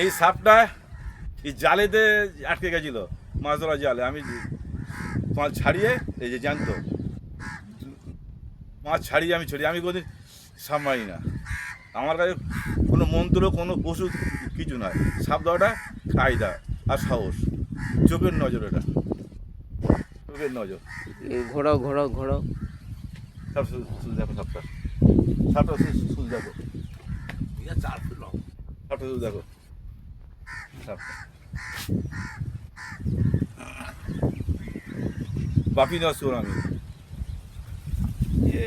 এই সাপটা এই জালেতে আটকে গেছিল মাছ ধরা জালে। আমি মাছ ছাড়িয়ে এই যে জানতো মাছ ছাড়িয়ে আমি ছড়িয়ে আমি কোনোদিন সাপ মারি না। আমার কাছে কোনো মন্ত্র কোনো ওষুধ কিছু নয় সাপ দেওয়াটা কায়দা আর সাহস। চোখের নজর এটা। চোখের নজর। ঘোরাও ঘোরাও ঘোরাও। শুধু দেখো সাপটা। সাপটা শুধু দেখো। সাপটা শুধু দেখো। সাপটা বাপি নেওয়া চোর আমি। ইয়ে।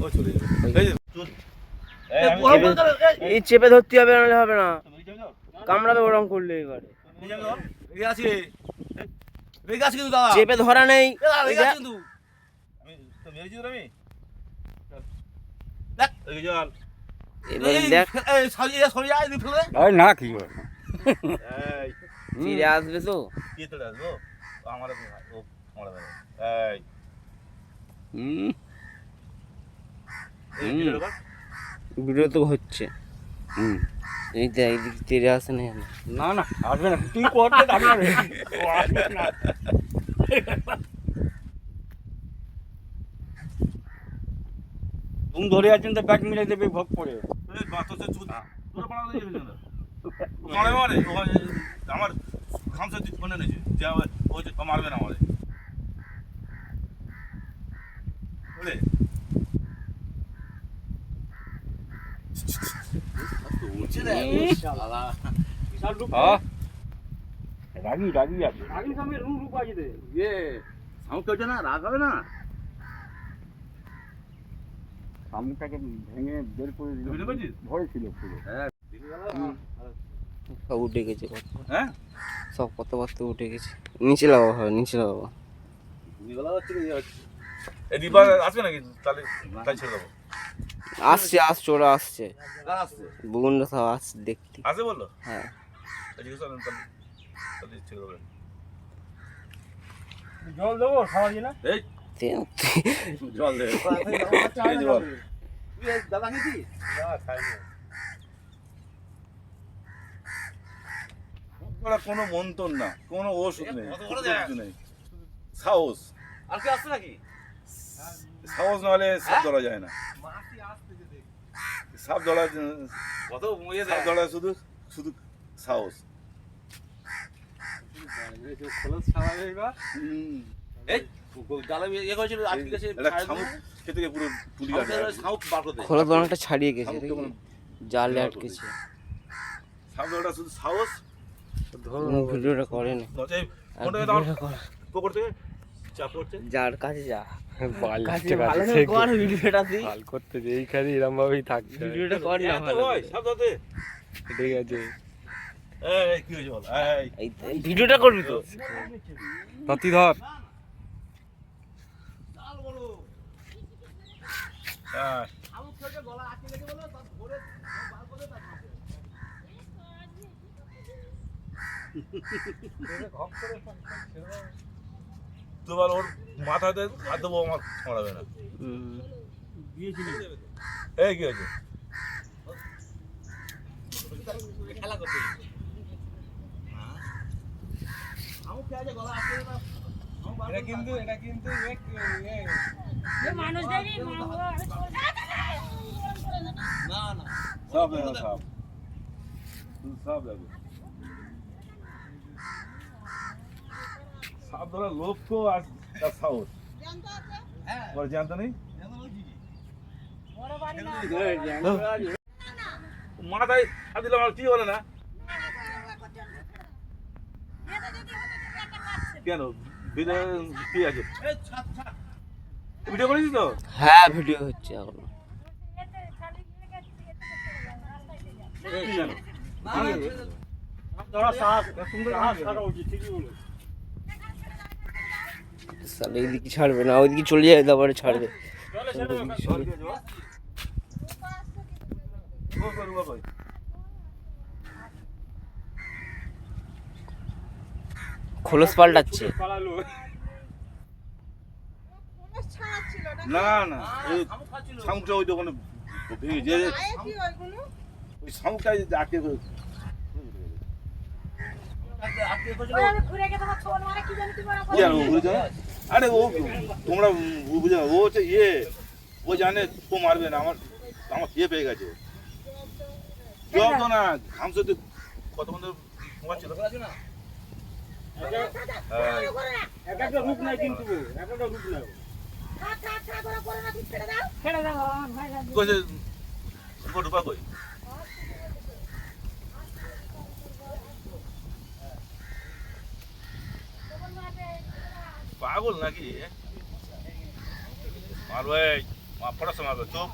ও চলে যাবে। এই চেপে- ধরতে হবে নাহলে হবে না। কামড়াবে ওরম করলে এবারে। কিন্তু চেপে ধরা নেই। না কি ফিরে আসবে তো আমার। ভিডিও হচ্ছে হুম এই দেখ এইদিক তেরে আসে না না না আসবে না তুই করতে থাকবে না তুমি ধরে আছেন তো ব্যাট মিলে দেবে ভোগ করে। আমার খামসা তুই ফোনে নিয়েছে যে আমার- ও যে মারবে না আমারে। বুঝলে? হ্যাঁ? রাগি রাগি আছে। রাগি সামনে রূপ রূপ আছে রে ইয়ে, সাউন্ড করছে না রাগ হবে না? সামনেটাকে ভেঙে বের করে দিল। ভয় ছিল পুরো। সব উঠে গেছে। কত হ্যাঁ? সব কত কত উঠে গেছে। নিচে লাগাবো হবে নিচে লাগাবো হচ্ছে কি হচ্ছে এই নাকি? তাহলে তাই ছেড়ে দেবো। আসছে আসছে ওরা আসছে। বগুনরা সব আসছে দেখতে। আসবে বলল? হ্যাঁ। জল দেবো খাওয়া না? এই জল দে দাদা কোনো মন্তর না কোনো ওষুধ নেই নেই সাহস আর কি আসছে নাকি সাহস নাহলে সাপ ধরা যায় না সাপ ধরা কত সাপ ধরা শুধু শুধু সাহস। এই ইয়ে খোলা দোকানটা ছাড়িয়ে গেছে জালে আটকেছে। শুধু সাহস? ভিডিওটা করে না। এই আর ফোনটা দাও। ভিডিওটা কর। পকড় থেকে চাপ করছে যার কাছে যা। তুই করতে যে এইখানে এরম ভাবেই থাকতে ভিডিওটা কর না ঠিক আছে। ভিডিওটা করবি তো? নতি ধর হ্যাঁ তোমার ওর মাথাতে হাত দেবো আমার ছড়াবে না। এই কি হয়েছে? খেলা করতে এটা কিন্তু এটা কিন্তু মানুষ দেখি না না সাপ ধরার লক্ষ্য আর তার সাহস হ্যাঁ তোমার জানতে নেই মাথায় আর কি বলে না কেন ছাড় ছাড় ভিডিও করেছিস তো? হ্যাঁ ভিডিও হচ্ছে এখন। এইদিকে ছাড়বে না ওইদিকে চলে যায় তারপরে ছাড়বে ও করু বাবা খোলস পাল্টাচ্ছে। পালালো না না শামুকটা ওই দোকানে ভেঙে যে শামুকটা আটকে আর ও তোমরা বুঝে ও হচ্ছে ইয়ে। ও জানে ও মারবে না আমার আমার ইয়ে পেয়ে গেছে। তো না ঘাম সত্যি কত বন্ধু হ্যাঁ। এক পাগল নাকি? মারবে মারবে চুপ।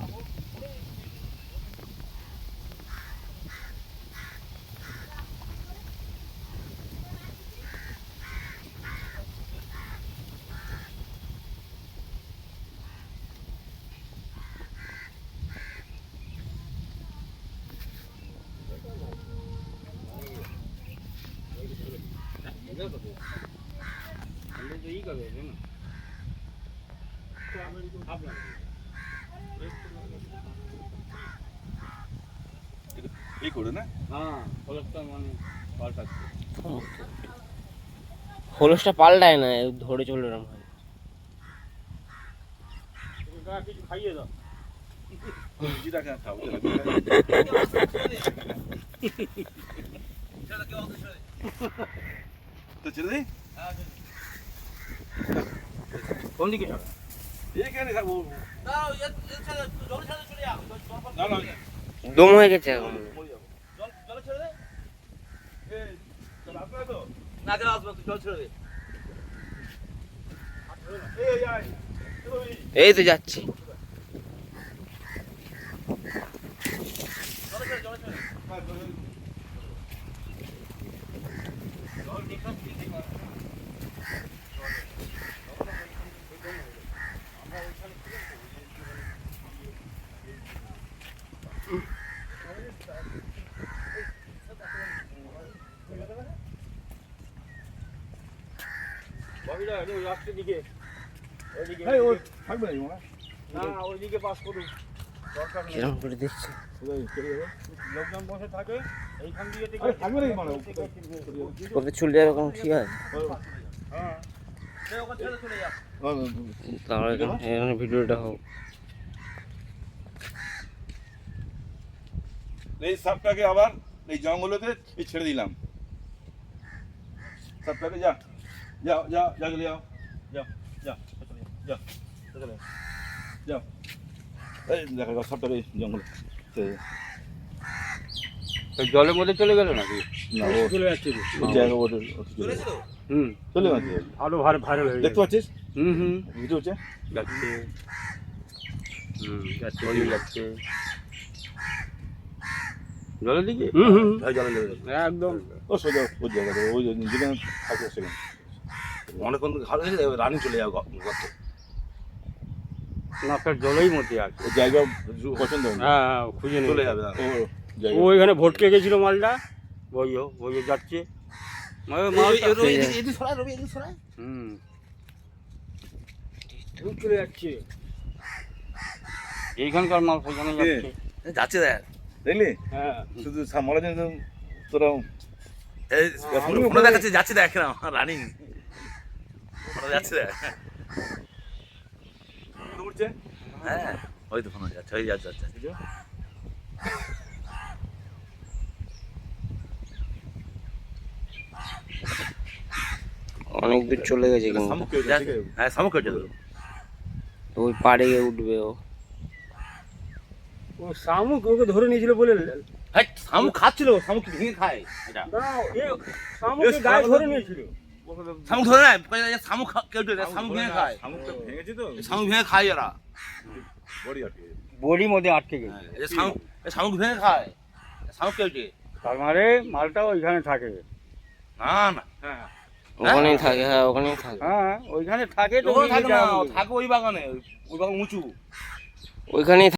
এই করে না? হ্যাঁ ফলকটা মানে পাল্টাচ্ছে খোলসটা পাল্টায় না ধরে চলে এরম হয়। কিছু খাইয়ে দাও জিরা না দম হয়ে গেছে এখন। জল ছেড়ে দে এই তো তুই জল ছেড়ে দে এই আয় ওই এই তো যাচ্ছি বাকিটা ওই লাস্টের দিকে ওইদিকে এই ও থাকবে না মনে না ওইদিকে পাস করুন দরকার নেই কিরম করে দেখছি লোকজন বসে থাকে এইখান দিয়ে থেকে আরে থাকবে নাকি মানে? ওকে চলে যাবে। এখন ঠিক আছে হ্যাঁ? সে ওখানে ছেড়ে চলে যা তাহলে এখানে ভিডিওটা হোক। এই সাপটাকে আবার এই জঙ্গলেতে ছেড়ে দিলাম। সাপটাকে যা। যাও যাও যা চলে যাও যাও যাও চলে যাও যাও চলে যাও যাও এই দেখা সাপটাকে এই জঙ্গলে। জলের মধ্যে চলে গেল নাকি না ও চলে যাচ্ছে জায়গা ওদের হুম চলে যাচ্ছে আরও ভার ভাইরাল হয়ে দেখতে পাচ্ছিস হুম হুম ভিডিও হচ্ছে যাচ্ছে হুম যাচ্ছে জলের দিকে হুম হুম ভাই জলে লেগে যাবে একদম ও সোজা ওই জায়গাতে ওই যেখানে থাকে সেখানে অনেকক্ষণ ঘাড়ে রানিং চলে যাও গর্ত না ফের জলেই মধ্যে আছে। জায়গা পছন্দ না। হ্যাঁ হ্যাঁ, খুঁজে চলে যাবে ও জায়গা। ও এখানে ভটকে গেছিল মালটা। ওইও ওইও যাচ্ছে। হুম। চলে যাচ্ছে। এইখানকার মাল সেখানে যাচ্ছে। যাচ্ছে দেখ। দেখলি? হ্যাঁ। শুধু মরা জন্য তোরা ফোনে দেখাচ্ছে যাচ্ছে দেখ না রানিং। যাচ্ছে? হ্যাঁ ওই তো ফোনে যাচ্ছে ওই যাচ্ছে যাচ্ছে অনেক দূর চলে গেছে কিন্তু। শামুক হ্যাঁ শামুক কেটে দেবো ওই পাড়ে গিয়ে উঠবে ও। ও শামুক ওকে ধরে নিয়েছিল বলে হ্যাঁ শামুক খাচ্ছিল শামুক ভেঙে খায়? এটা। শামুককে গায়ে ধরে নিয়েছিল। শামুক ধরে না শামুক কেউ শামুক ভেঙে খায়। শামুকটা ভেঙেছে তো? শামুক ভেঙে খায় এরা। বড়ি আটকে গেছে। বড়ি মধ্যে আটকে গেছে। এই যে শামুক শামুক ভেঙে খায়। শামুক কেউ দেয়? তার মানে মালটা ওইখানে থাকে। না না। হ্যাঁ ওখানেই থাকে হ্যাঁ ওখানেই থাকে। হ্যাঁ ওইখানে থাকে তো ওখানে থাকে না থাকে ওই বাগানে ওই বাগান উঁচু। ওইখানেই